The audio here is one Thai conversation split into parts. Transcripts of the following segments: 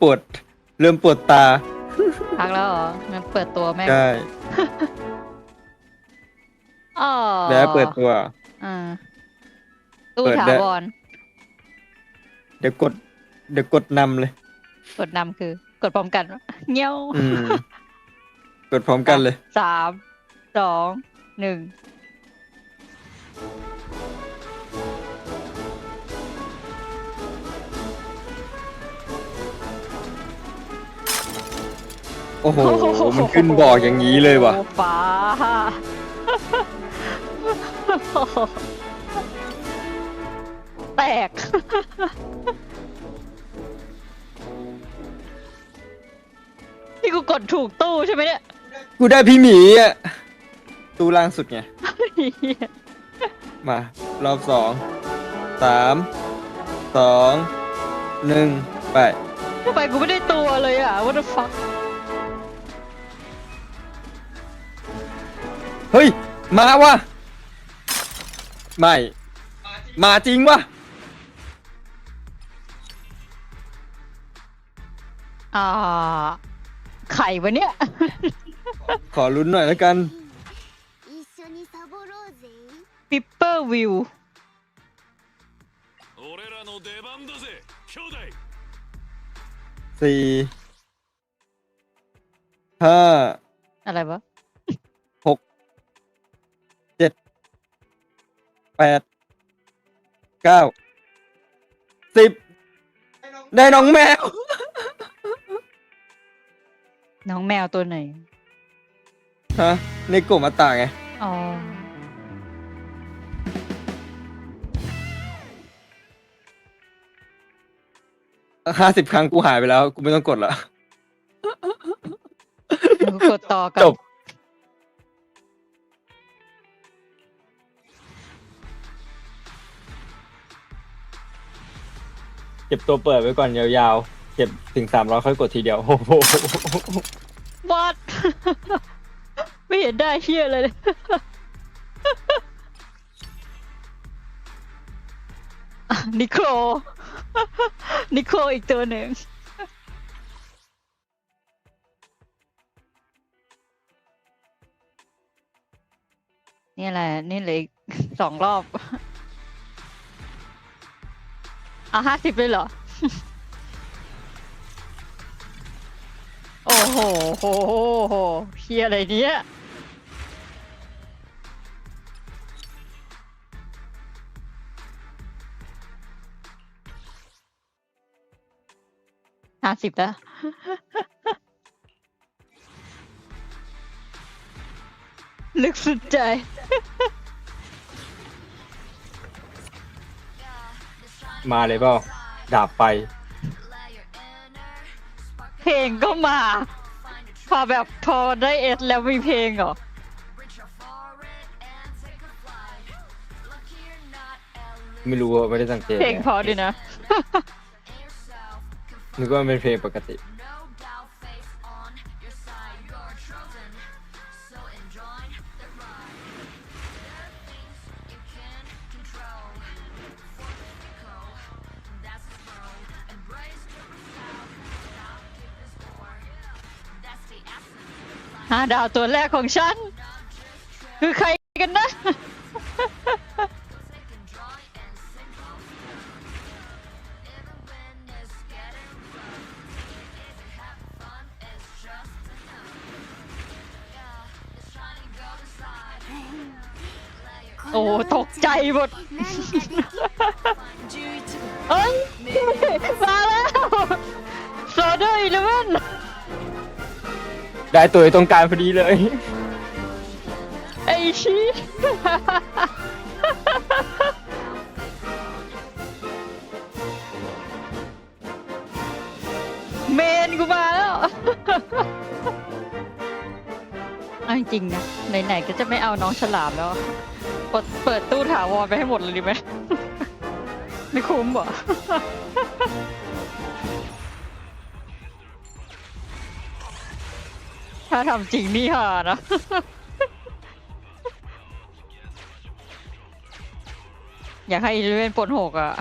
ปวด เริ่มปวดตา พักแล้วเหรองั้นเปิดตัวแม่งใช่อ๋อแล้วเปิดตัว อ่าตู้เปิดถาได้ วรเดี๋ยวกด เดี๋ยวกดนำเลย กดนำคือ กดพร้อมกันเงี้ยวอืม กดพร้อมกันเลย สามสองหนึ่ง อ้โห มันขึ้นบอกอย่างนี้เลยว่ะ โอ้ฟ้าแตก นี่กูกดถูกตู้ใช่ไหมเนี่ยกูได้พี่หมีอะตู้ล่างสุดไงมา รอบสองสามสองหนึ่งไป ทำไมกูไม่ได้ตัวเลยอะ what the fuck เฮ้ย มาวะไม่ มาจริงวะ อ่า ไข่วะเนี่ย ขอลุ้นหน่อยแล้วกัน 一緒にサボろうぜ Pipper View 俺らの出番だぜ兄弟 สี่ห้า อะไรวะ แปดเก้าสิบได้น้องแมว น้องแมวตัวไหน ฮะ ในกลุ่มมาตาไง อ๋อ ห้าสิบครั้งกูหายไปแล้ว กูไม่ต้องกดละเดี๋ยวกูกดต่อกันจบ เก็บตัวเปิดไว้ก่อนยาวๆ เก็บถึงสามร้อยค่อยกดทีเดียวโอ้โหวัดไม่เห็นได้เชี่ยเลย นิโคลนิโคลอีกตัวหนึ่งนี่แหละ นี่เหลยสองรอบ เอาห้าสิบเลยเหรอ โอ้โหโหโหโหเฮียอะไรเนี้ยห้าสิบแล้วลึกสุดใจ มาเลยเปล่าดาบไป เพลงก็มา พอแบบพอได้เอสแล้วมีเพลงเหรอ ไม่รู้ว่าไม่ได้สังเกตเพลงเพอดีนะ นึกว่ามันเป็นเพลงปกติ ห้าดาวตัวแรกของฉัน คือใครกันนะ โอ้ตกใจหมด เอ้ยมา ได้ตัวอยู่ตรงกลางพอดีเลย ไอชีเมนกูมาแล้วเอาจริงๆนะไหนๆก็จะไม่เอาน้องฉลามแล้วกดเปิดตู้ถาวรไปให้หมดเลยดีไหม ไม่คุ้มเถ้าทำจริงนี่ฮานะ อยากให้อีเลเวนปลดหกอะ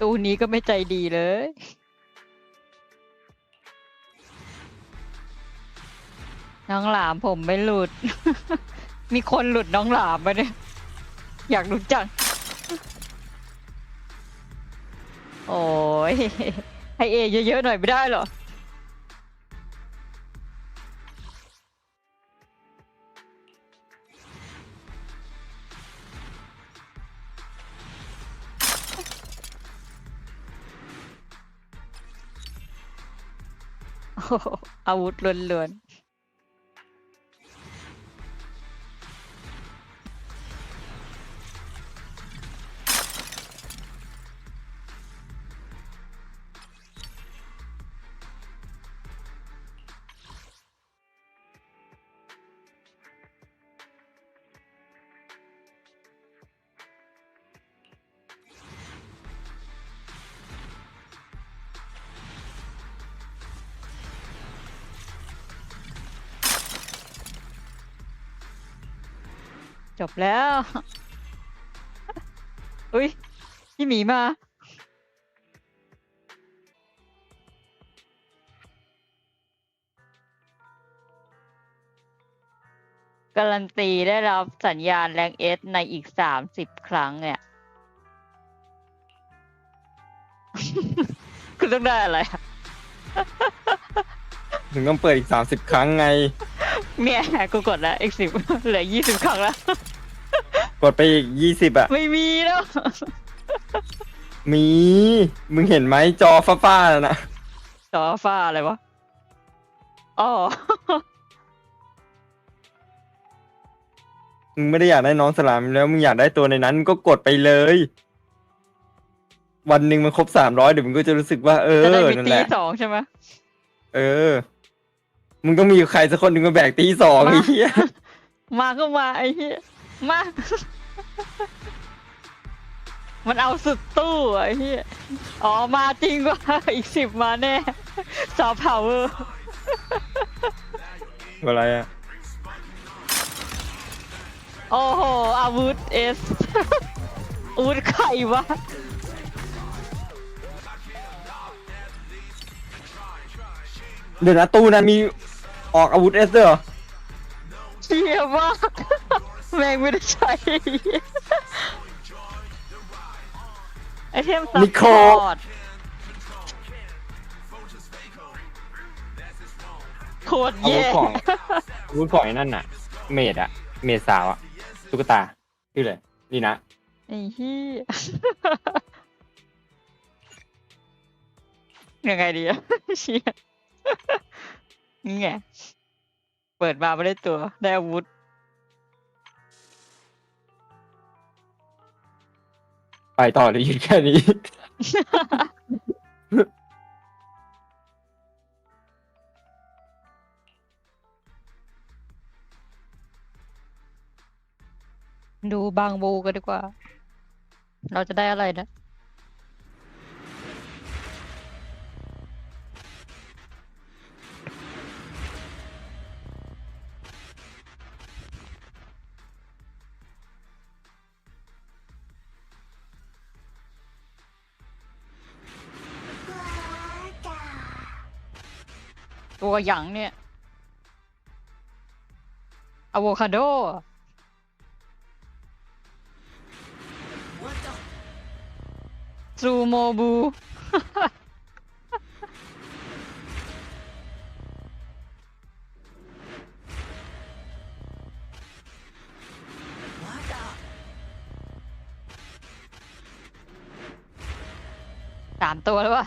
ตู้นี้ก็ไม่ใจดีเลย น้องหลามผมไม่หลุด มีคนหลุดน้องหลามมาเนี่ย อยากรู้จัง โอ้ยให้เอเยอะๆหน่อยไม่ได้หรอ อาวุธล้วนๆ จบแล้ว อุ้ยพี่หมีมา การันตีได้รับสัญญาณแรงเอสในอีกสามสิบครั้งเนี่ย คุณต้องได้อะไร ถึงต้องเปิดอีกสามสิบครั้งไง เนี่ยกูกดแล้วอีกสิบเหลือยี่สิบครั้งแล้ว กดไปอีกยี่สิบอะไม่มีแล้ว มี มึงเห็นไหมจอฟ้าๆน่ะนะจอฟ้าอะไรวะ อ๋อ มึงไม่ได้อยากได้น้องสลามแล้วมึงอยากได้ตัวในนั้นก็กดไปเลย วันหนึ่งมันครบสามร้อยเดี๋ยวมึงก็จะรู้สึกว่า เออจะได้มีนั่นตีแหละ สองใช่ไหม เออ มึงต้องมีใครสักคนหนึ่งมาแบกตีสองมาไอ้เหี้ยมาก็มาไอ้เหี้ยมา มันเอาสุดตู้อะไอ้เหี้ยอ๋อมาจริงว่ะอีกสิบมาแน่ซอฟต์พาวเวอร์อะไรอะโอ้โหอาวุธเอสอาวุธไข่วะเดี๋ยวนะตู้นั้นมี ออกอาวุธเอสด้วยเหรอเชี่ยมาก แม่งไม่ได้ใช้ ไอเทมซันิพโคพอร์ตโคตรอาวุแย่ธของอาวุธของไอ้นั่นน่ะ เมดอะเมดสาวอะตุ๊กตาชื่อเลยนี่นะไอ้เหี้ยยังไงดีอะเชี่ย นี่ไงเปิดมาไม่ได้ตัว ได้อาวุธ ไปต่อเลยหยุดแค่นี้ ดูบางบูกันดีกว่า เราจะได้อะไรนะ ตัวหยังเนี่ยอะโวคาโดซูโมบู สามตัวแล้ววะ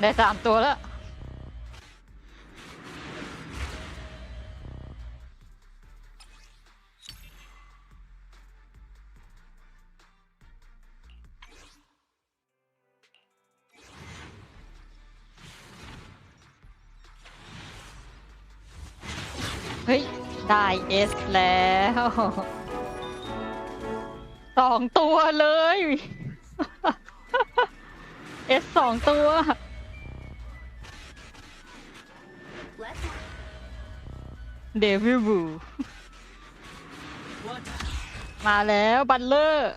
ได้สามตัวแล้ว ได้เอสแล้วสองตัวเลยเอสสองตัว เดวิลบูมาแล้ว บัลเลอร์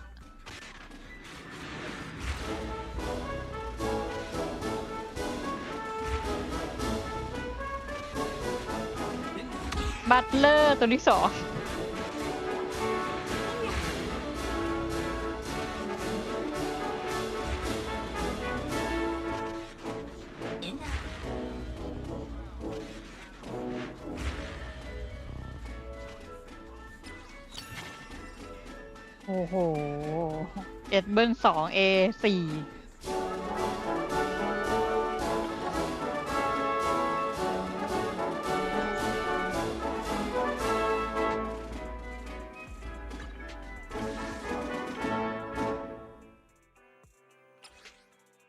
บัตเลอร์ตัวที่สองโอ้โห เอ็ดเบิลสองเอสี่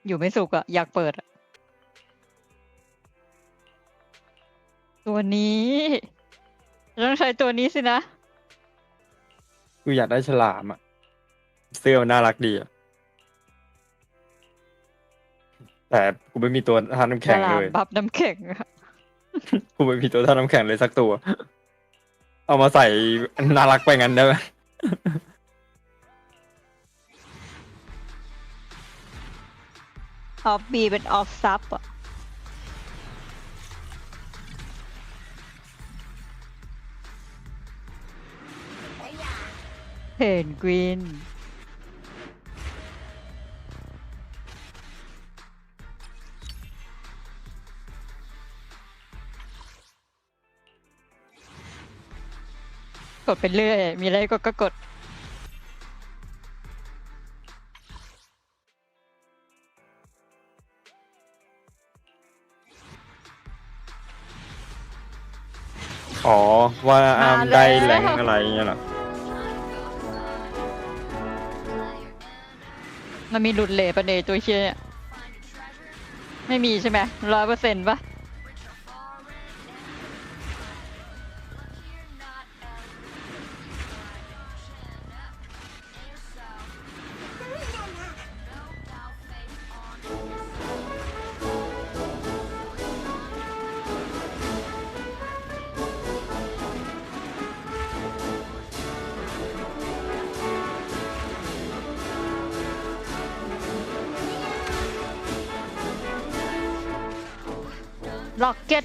อยู่ไม่สุกอะอยากเปิดอะตัวนี้ต้องใช้ตัวนี้สินะ กูอยากได้ฉลามอะ เสื้อมันน่ารักดีอะ แต่กูไม่มีตัวท่าน้ำแข็งฉลาเลมยบับน้ำแข็งอะกูไม่มีตัวท่าน้ำแข็งเลยสักตัว เอามาใส่น่ารักไปงั้นได้ไหม ออฟบีเป็นออฟซับอะเพนกวินกดไปเรื่อย มีอะไรก็ก็กด อ๋อ ว่าอามมาแล้วได้แรงอะไรเงี้ยเหรอ มันมีหลุดเหลปะเนยตัวเชียเนี่ยไม่มีใช่ไหมร้อยเปอร์เซ็นต์ปะ ล็อกเก็